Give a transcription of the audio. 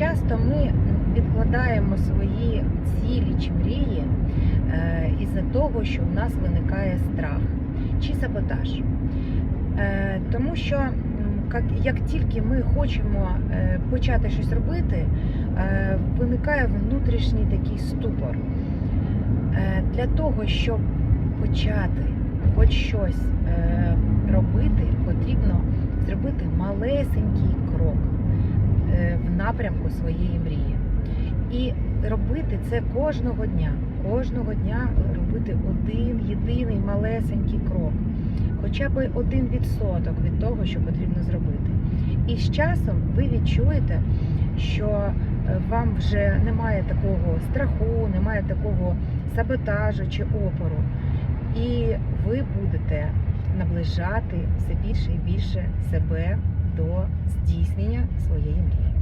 часто ми відкладаємо свої цілі чи мрії е, із-за того, що в нас виникає страх чи саботаж. Е, Тому що як, тільки ми хочемо е, почати щось робити, виникає внутрішній такий ступор. Для того, щоб почати хоч щось робити, потрібно зробити малесенький крок напрямку своєї мрії. І робити це кожного дня. Кожного дня робити один єдиний малесенький крок, хоча б один відсоток від того, що потрібно зробити. І з часом ви відчуєте, що е, вам вже немає такого страху, немає такого саботажу чи опору. І ви будете наближати все більше і більше себе до здійснення своєї мрії.